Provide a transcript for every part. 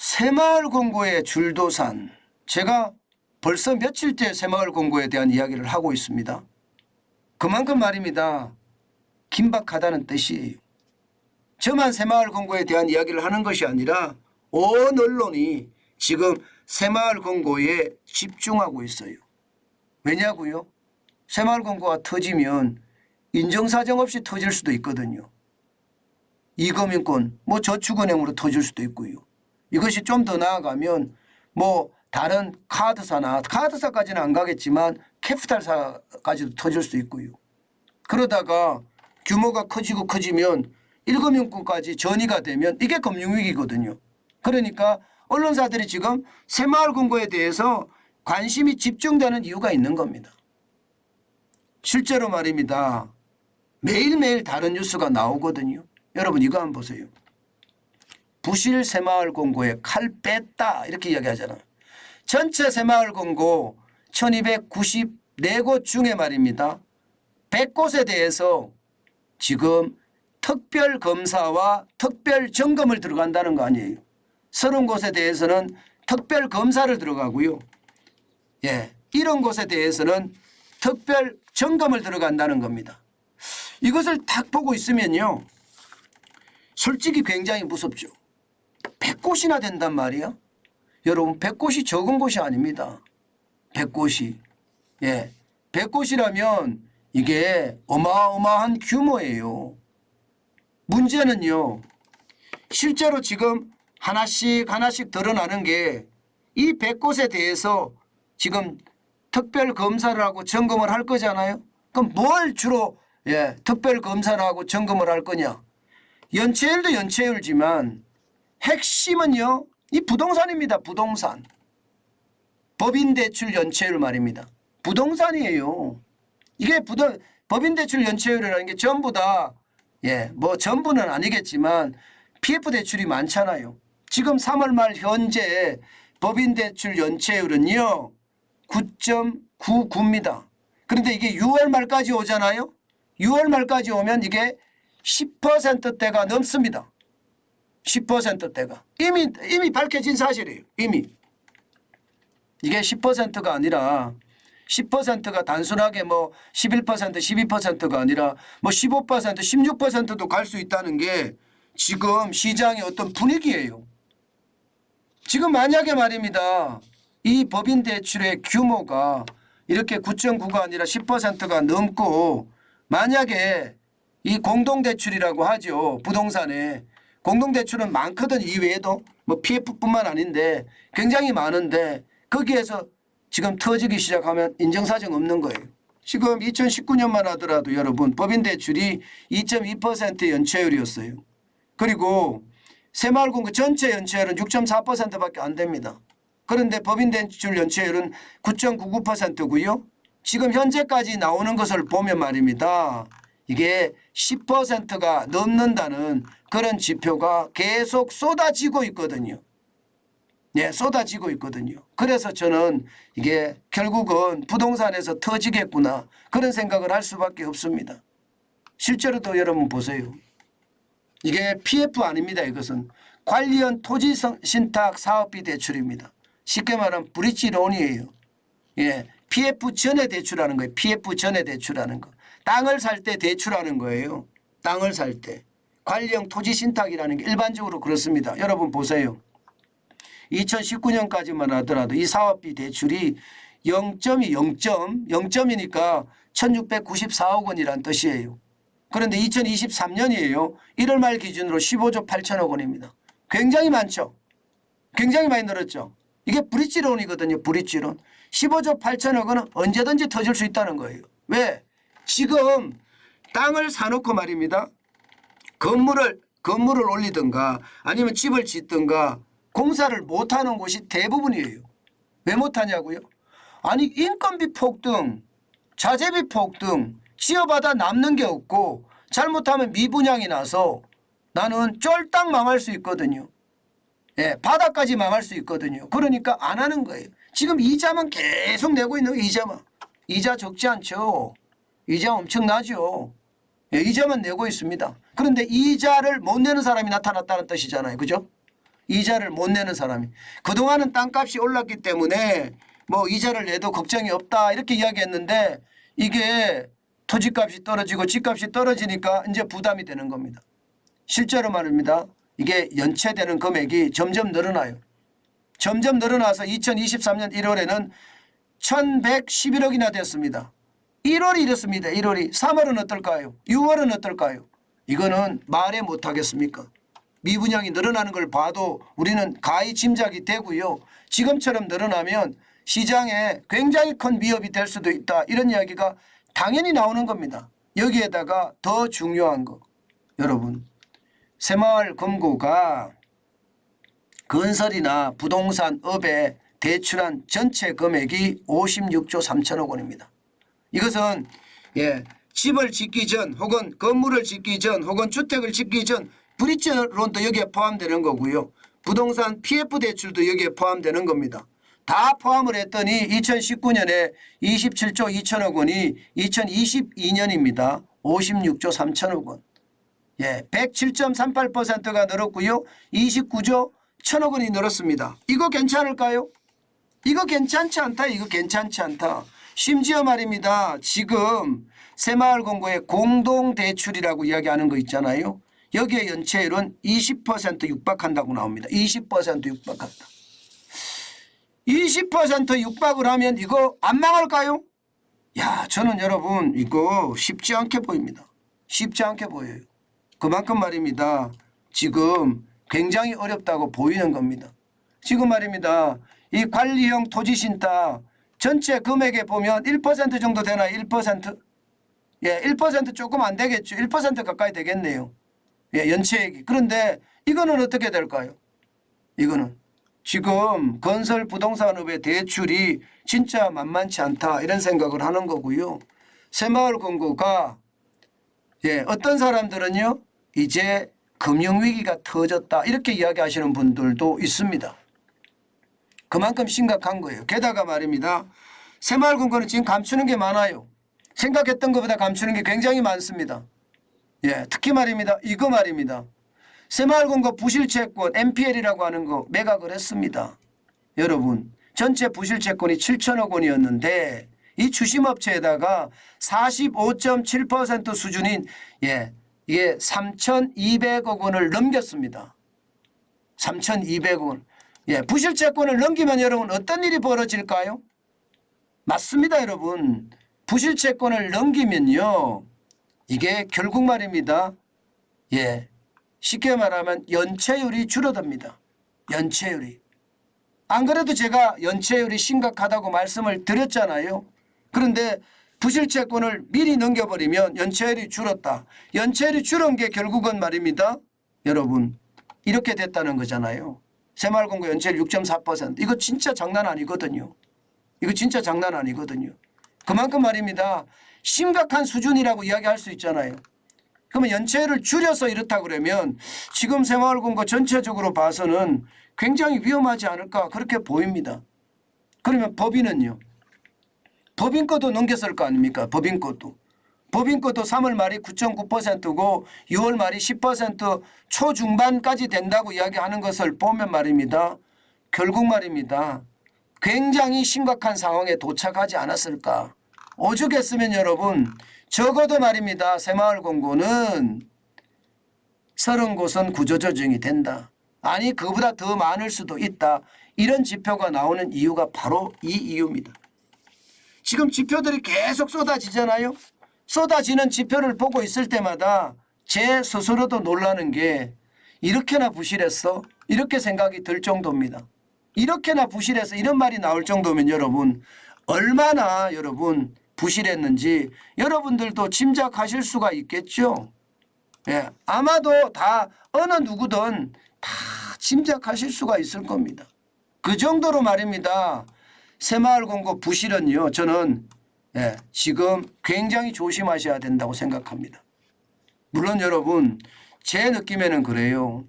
새마을 공고의 줄도산 제가 벌써 며칠째 새마을 공고에 대한 이야기를 하고 있습니다. 그만큼 말입니다. 긴박하다는 뜻이에요. 저만 새마을 공고에 대한 이야기를 하는 것이 아니라 온 언론이 지금 새마을 공고에 집중하고 있어요. 왜냐고요? 새마을 공고가 터지면 인정사정 없이 터질 수도 있거든요. 이금융권, 뭐 저축은행으로 터질 수도 있고요. 이것이 좀 더 나아가면 뭐 다른 카드사나 카드사까지는 안 가겠지만 캐피탈사까지도 터질 수 있고요. 그러다가 규모가 커지고 커지면 일금융권까지 전이가 되면 이게 금융위기거든요. 그러니까 언론사들이 지금 새마을 금고에 대해서 관심이 집중되는 이유가 있는 겁니다. 실제로 말입니다. 매일매일 다른 뉴스가 나오거든요. 여러분 이거 한번 보세요. 부실 새마을 공고에 칼 뺐다 이렇게 이야기하잖아요. 전체 새마을 공고 1294곳 중에 말입니다. 100곳에 대해서 지금 특별 검사와 특별 점검을 들어간다는 거 아니에요. 30곳에 대해서는 특별 검사를 들어가고요. 예. 이런 곳에 대해서는 특별 점검을 들어간다는 겁니다. 이것을 딱 보고 있으면요. 솔직히 굉장히 무섭죠. 100곳이나 된단 말이야. 여러분 100곳이 적은 곳이 아닙니다. 100곳이. 예. 100곳이라면 이게 어마어마한 규모예요. 문제는요. 실제로 지금 하나씩 하나씩 드러나는 게 이 100곳에 대해서 지금 특별 검사를 하고 점검을 할 거잖아요. 그럼 뭘 주로 예, 특별 검사를 하고 점검을 할 거냐? 연체율도 연체율지만 핵심은요. 이 부동산입니다. 부동산. 법인 대출 연체율 말입니다. 부동산이에요. 이게 부동 법인 대출 연체율이라는 게 전부 다 예, 뭐 전부는 아니겠지만 PF 대출이 많잖아요. 지금 3월 말 현재 법인 대출 연체율은요. 9.99입니다. 그런데 이게 6월 말까지 오잖아요. 6월 말까지 오면 이게 10%대가 넘습니다. 10%대가 이미 이미 밝혀진 사실이에요. 이미 이게 10%가 아니라 10%가 단순하게 뭐 11% 12%가 아니라 뭐 15% 16%도 갈 수 있다는 게 지금 시장의 어떤 분위기예요. 지금 만약에 말입니다. 이 법인 대출의 규모가 이렇게 9.9가 아니라 10%가 넘고 만약에 이 공동대출이라고 하죠. 부동산에 공동대출은 많거든 이외에도 뭐 PF뿐만 아닌데 굉장히 많은데 거기에서 지금 터지기 시작하면 인정사정 없는 거예요. 지금 2019년만 하더라도 여러분 법인대출이 2.2% 연체율이었어요. 그리고 새마을공고 전체 연체율은 6.4%밖에 안 됩니다. 그런데 법인대출 연체율은 9.99%고요. 지금 현재까지 나오는 것을 보면 말입니다. 이게 10%가 넘는다는 그런 지표가 계속 쏟아지고 있거든요. 예, 쏟아지고 있거든요. 그래서 저는 이게 결국은 부동산에서 터지겠구나 그런 생각을 할 수밖에 없습니다. 실제로도 여러분 보세요. 이게 PF 아닙니다. 이것은 관리원 토지 성- 신탁 사업비 대출입니다. 쉽게 말하면 브릿지 론이에요. 예, PF 전에 대출하는 거예요. PF 전에 대출하는 거. 땅을 살 때 대출하는 거예요. 땅을 살 때. 관리형 토지 신탁이라는 게 일반적으로 그렇습니다. 여러분 보세요. 2019년까지만 하더라도 이 사업비 대출이 0점이 0점, 0점이니까 1694억 원이란 뜻이에요. 그런데 2023년이에요. 1월 말 기준으로 15조 8천억 원입니다. 굉장히 많죠. 굉장히 많이 늘었죠. 이게 브릿지론이거든요. 브릿지론. 15조 8천억 원은 언제든지 터질 수 있다는 거예요. 왜? 지금 땅을 사놓고 말입니다. 건물을 건물을 올리든가 아니면 집을 짓든가 공사를 못하는 곳이 대부분이에요. 왜 못하냐고요? 아니 인건비 폭등, 자재비 폭등, 지어받아 남는 게 없고 잘못하면 미분양이 나서 나는 쫄딱 망할 수 있거든요. 예, 바닥까지 망할 수 있거든요. 그러니까 안 하는 거예요. 지금 이자만 계속 내고 있는. 이자만. 이자 적지 않죠. 이자 엄청나죠. 예, 이자만 내고 있습니다. 그런데 이자를 못 내는 사람이 나타났다는 뜻이잖아요. 그죠? 이자를 못 내는 사람이. 그동안은 땅값이 올랐기 때문에 뭐 이자를 내도 걱정이 없다 이렇게 이야기했는데 이게 토지값이 떨어지고 집값이 떨어지니까 이제 부담이 되는 겁니다. 실제로 말입니다. 이게 연체되는 금액이 점점 늘어나요. 점점 늘어나서 2023년 1월에는 1111억이나 됐습니다. 1월이 이렇습니다. 1월이. 3월은 어떨까요? 6월은 어떨까요? 이거는 말에 못하겠습니까? 미분양이 늘어나는 걸 봐도 우리는 가히 짐작이 되고요. 지금처럼 늘어나면 시장에 굉장히 큰 위협이 될 수도 있다. 이런 이야기가 당연히 나오는 겁니다. 여기에다가 더 중요한 거 여러분 새마을 금고가 건설이나 부동산 업에 대출한 전체 금액이 56조 3천억 원입니다. 이것은 예, 집을 짓기 전 혹은 건물을 짓기 전 혹은 주택을 짓기 전 브릿지 론도 여기에 포함되는 거고요. 부동산 PF 대출도 여기에 포함되는 겁니다. 다 포함을 했더니 2019년에 27조 2천억 원이 2022년입니다. 56조 3천억 원. 예, 107.38%가 늘었고요. 29조 1천억 원이 늘었습니다. 이거 괜찮을까요? 이거 괜찮지 않다. 이거 괜찮지 않다. 심지어 말입니다. 지금 새마을공고의 공동대출이라고 이야기하는 거 있잖아요. 여기에 연체율은 20% 육박한다고 나옵니다. 20% 육박한다. 20% 육박을 하면 이거 안 망할까요? 야, 저는 여러분 이거 쉽지 않게 보입니다. 쉽지 않게 보여요. 그만큼 말입니다. 지금 굉장히 어렵다고 보이는 겁니다. 지금 말입니다. 이 관리형 토지신탁 전체 금액에 보면 1% 정도 되나요? 1%? 예, 1% 조금 안 되겠죠. 1% 가까이 되겠네요. 예, 연체액이. 그런데 이거는 어떻게 될까요? 이거는 지금 건설 부동산업의 대출이 진짜 만만치 않다 이런 생각을 하는 거고요. 새마을 금고가 예, 어떤 사람들은요 이제 금융위기가 터졌다 이렇게 이야기하시는 분들도 있습니다. 그만큼 심각한 거예요. 게다가 말입니다. 새마을금 고는 지금 감추는 게 많아요. 생각했던 것보다 감추는 게 굉장히 많습니다. 예, 특히 말입니다. 이거 말입니다. 새마을금고 부실채권 NPL이라고 하는 거 매각을 했습니다. 여러분 전체 부실채권이 7천억 원이었는데 이 주심업체에다가 45.7% 수준인 예 이게 3,200억 원을 넘겼습니다. 3,200억 원. 예, 부실채권을 넘기면 여러분 어떤 일이 벌어질까요? 맞습니다, 여러분. 부실채권을 넘기면요. 이게 결국 말입니다. 예. 쉽게 말하면 연체율이 줄어듭니다. 연체율이. 안 그래도 제가 연체율이 심각하다고 말씀을 드렸잖아요. 그런데 부실채권을 미리 넘겨버리면 연체율이 줄었다. 연체율이 줄은 게 결국은 말입니다. 여러분 이렇게 됐다는 거잖아요. 새마을공고 연체율 6.4% 이거 진짜 장난 아니거든요. 이거 진짜 장난 아니거든요. 그만큼 말입니다. 심각한 수준이라고 이야기할 수 있잖아요. 그러면 연체율을 줄여서 이렇다 그러면 지금 새마을공고 전체적으로 봐서는 굉장히 위험하지 않을까 그렇게 보입니다. 그러면 법인은요. 법인 것도 넘겼을 거 아닙니까? 법인 것도. 법인 것도 3월 말이 9.9%고 6월 말이 10% 초중반까지 된다고 이야기하는 것을 보면 말입니다. 결국 말입니다. 굉장히 심각한 상황에 도착하지 않았을까. 오죽했으면 여러분 적어도 말입니다. 새마을공고는 서른 곳은 구조조정이 된다. 아니 그보다 더 많을 수도 있다. 이런 지표가 나오는 이유가 바로 이 이유입니다. 지금 지표들이 계속 쏟아지잖아요. 쏟아지는 지표를 보고 있을 때마다 제 스스로도 놀라는 게 이렇게나 부실했어? 이렇게 생각이 들 정도입니다. 이렇게나 부실해서 이런 말이 나올 정도면 여러분 얼마나 여러분 부실했는지 여러분들도 짐작하실 수가 있겠죠. 예, 아마도 다 어느 누구든 다 짐작하실 수가 있을 겁니다. 그 정도로 말입니다. 새마을공고 부실은요. 저는 예, 지금 굉장히 조심하셔야 된다고 생각합니다. 물론 여러분 제 느낌에는 그래요.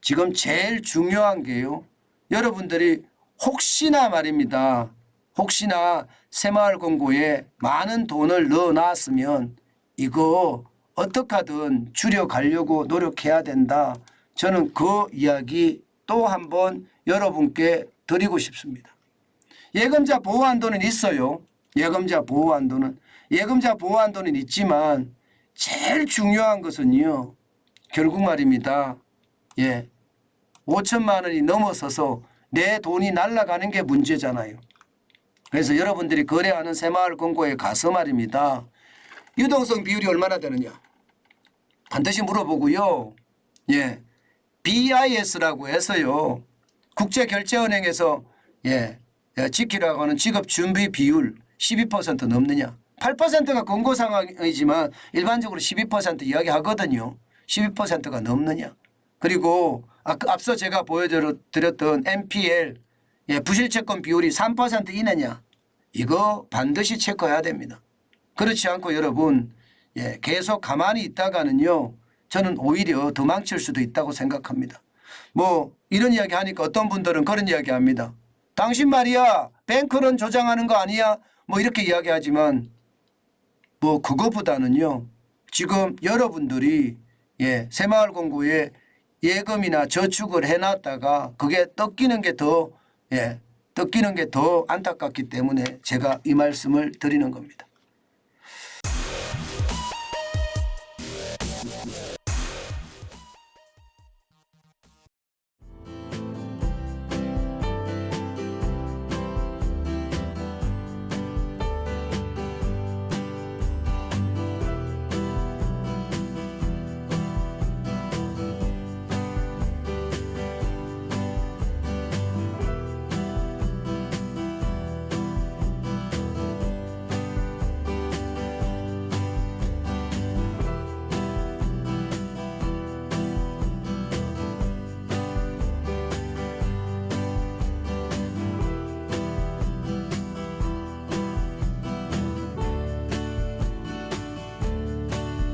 지금 제일 중요한 게요. 여러분들이 혹시나 말입니다. 혹시나 새마을 공고에 많은 돈을 넣어놨으면 이거 어떻게든 줄여가려고 노력해야 된다. 저는 그 이야기 또 한 번 여러분께 드리고 싶습니다. 예금자 보호한도는 있어요. 예금자 보호한도는 예금자 보호한도는 있지만 제일 중요한 것은요. 결국 말입니다. 예. 5천만 원이 넘어서서 내 돈이 날아가는 게 문제잖아요. 그래서 여러분들이 거래하는 새마을 금고에 가서 말입니다. 유동성 비율이 얼마나 되느냐? 반드시 물어보고요. 예. BIS라고 해서요. 국제결제은행에서 예, 예, 지키라고 하는 지급 준비 비율 12% 넘느냐? 8%가 권고 상황이지만 일반적으로 12% 이야기하거든요. 12%가 넘느냐? 그리고 앞서 제가 보여드렸던 NPL 예, 부실채권 비율이 3% 이내냐? 이거 반드시 체크해야 됩니다. 그렇지 않고 여러분 예, 계속 가만히 있다가는요. 저는 오히려 더 망칠 수도 있다고 생각합니다. 뭐 이런 이야기 하니까 어떤 분들은 그런 이야기 합니다. 당신 말이야 뱅크론 조장하는 거 아니야? 뭐 이렇게 이야기하지만 뭐 그거보다는요. 지금 여러분들이 예, 새마을공고에 예금이나 저축을 해놨다가 그게 뜯기는 게 더 예, 뜯기는 게 더 안타깝기 때문에 제가 이 말씀을 드리는 겁니다.